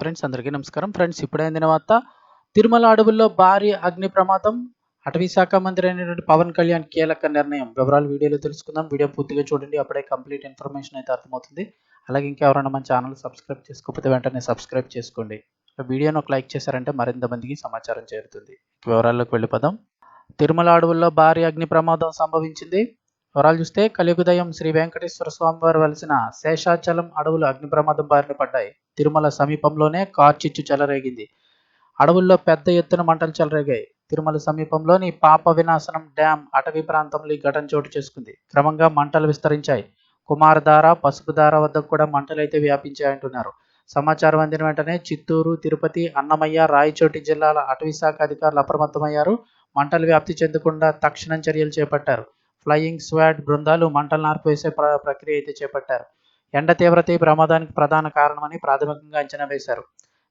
Friends అందరికీ నమస్కారం. Friends ఇప్పుడైన వార్త తిరుమల అడవుల్లో భారీ అగ్ని ప్రమాదం అటవీ శాఖ మంత్రి అయినటువంటి పవన్ కళ్యాణ్ కీలక నిర్ణయం. వివరాలు వీడియోలో తెలుసుకుందాం. వీడియో పూర్తిగా చూడండి. అప్పుడే కంప్లీట్ ఇన్ఫర్మేషన్ అయితే అర్థమవుతుంది. అలాగే ఇంకెవరైనా మన ఛానల్ సబ్స్క్రైబ్ చేసుకోకపోతే వెంటనే సబ్స్క్రైబ్ చేసుకోండి. వీడియోను ఒక లైక్ చేశారంటే మరింత మందికి సమాచారం చేరుతుంది. వివరాల్లోకి వెళ్ళిపోదాం. తిరుమల అడవుల్లో భారీ అగ్ని ప్రమాదం సంభవించింది. వివరాలు చూస్తే కలియుగుదయం శ్రీ వెంకటేశ్వర స్వామి వారు వెలిసిన శేషాచలం అడవులు అగ్ని ప్రమాదం బారిన పడ్డాయి. తిరుమల సమీపంలోనే కార్చిచ్చు చెలరేగింది. అడవుల్లో పెద్ద ఎత్తున మంటలు చెలరేగాయి. తిరుమల సమీపంలోని పాప వినాశనం డ్యాం అటవీ ప్రాంతంలో ఈ ఘటన చోటు చేసుకుంది. క్రమంగా మంటలు విస్తరించాయి. కుమారధార పసుపుధార వద్ద కూడా మంటలు అయితే వ్యాపించాయంటున్నారు. సమాచారం అందిన వెంటనే చిత్తూరు తిరుపతి అన్నమయ్య రాయచోటి జిల్లాల అటవీ శాఖ అధికారులు అప్రమత్తమయ్యారు. మంటలు వ్యాప్తి చెందకుండా తక్షణం చర్యలు చేపట్టారు. ఫ్లయింగ్ స్వాడ్ బృందాలు మంటలు ఆర్పివేసే ప్ర ప్రక్రియ అయితే చేపట్టారు. ఎండ తీవ్రత ఈ ప్రమాదానికి ప్రధాన కారణమని ప్రాథమికంగా అంచనా వేశారు.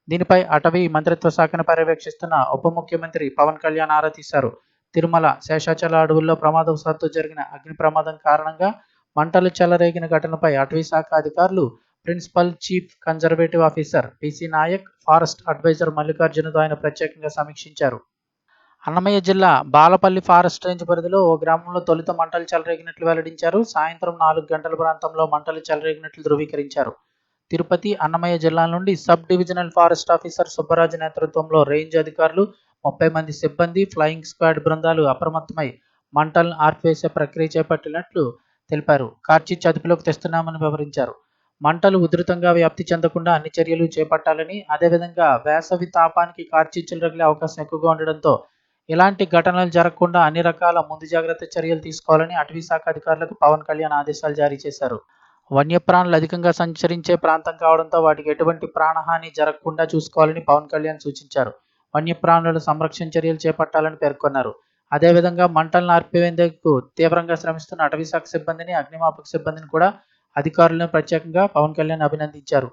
దీనిపై అటవీ మంత్రిత్వ శాఖను పర్యవేక్షిస్తున్న ఉప ముఖ్యమంత్రి పవన్ కళ్యాణ్ ఆరా తీశారు. తిరుమల శేషాచల అడవుల్లో ప్రమాదవశాత్తు జరిగిన అగ్ని ప్రమాదం కారణంగా మంటలు చెలరేగిన ఘటనపై అటవీ శాఖ అధికారులు principal chief conservative officer PC Nayak forest advisor మల్లికార్జునతో ఆయన ప్రత్యేకంగా సమీక్షించారు. అన్నమయ్య జిల్లా బాలపల్లి ఫారెస్ట్ రేంజ్ పరిధిలో ఓ గ్రామంలో తొలుత మంటలు చెలరేగినట్లు వెల్లడించారు. సాయంత్రం నాలుగు గంటల ప్రాంతంలో మంటలు చెలరేగినట్లు ధృవీకరించారు. తిరుపతి అన్నమయ్య జిల్లా నుండి sub divisional forest officer Subbaraju నేతృత్వంలో రేంజ్ అధికారులు ముప్పై మంది సిబ్బంది ఫ్లయింగ్ స్క్వాడ్ బృందాలు అప్రమత్తమై మంటలను ఆర్పివేసే ప్రక్రియ చేపట్టినట్లు తెలిపారు. కార్చిచ్ అదుపులోకి తెస్తున్నామని వివరించారు. మంటలు ఉధృతంగా వ్యాప్తి చెందకుండా అన్ని చర్యలు చేపట్టాలని అదేవిధంగా వేసవి తాపానికి కార్చిచ్చులు రగిలే అవకాశం ఎక్కువగా ఉండడంతో ఇలాంటి ఘటనలు జరగకుండా అన్ని రకాల ముందు జాగ్రత్త చర్యలు తీసుకోవాలని అటవీ శాఖ అధికారులకు పవన్ కళ్యాణ్ ఆదేశాలు జారీ చేశారు. వన్యప్రాణులు అధికంగా సంచరించే ప్రాంతం కావడంతో వాటికి ఎటువంటి ప్రాణహాని జరగకుండా చూసుకోవాలని పవన్ కళ్యాణ్ సూచించారు. వన్యప్రాణుల సంరక్షణ చర్యలు చేపట్టాలని పేర్కొన్నారు. అదేవిధంగా మంటలను ఆర్పివేందుకు తీవ్రంగా శ్రమిస్తున్న అటవీ శాఖ సిబ్బందిని అగ్నిమాపక సిబ్బందిని కూడా అధికారులను ప్రత్యేకంగా పవన్ కళ్యాణ్ అభినందించారు.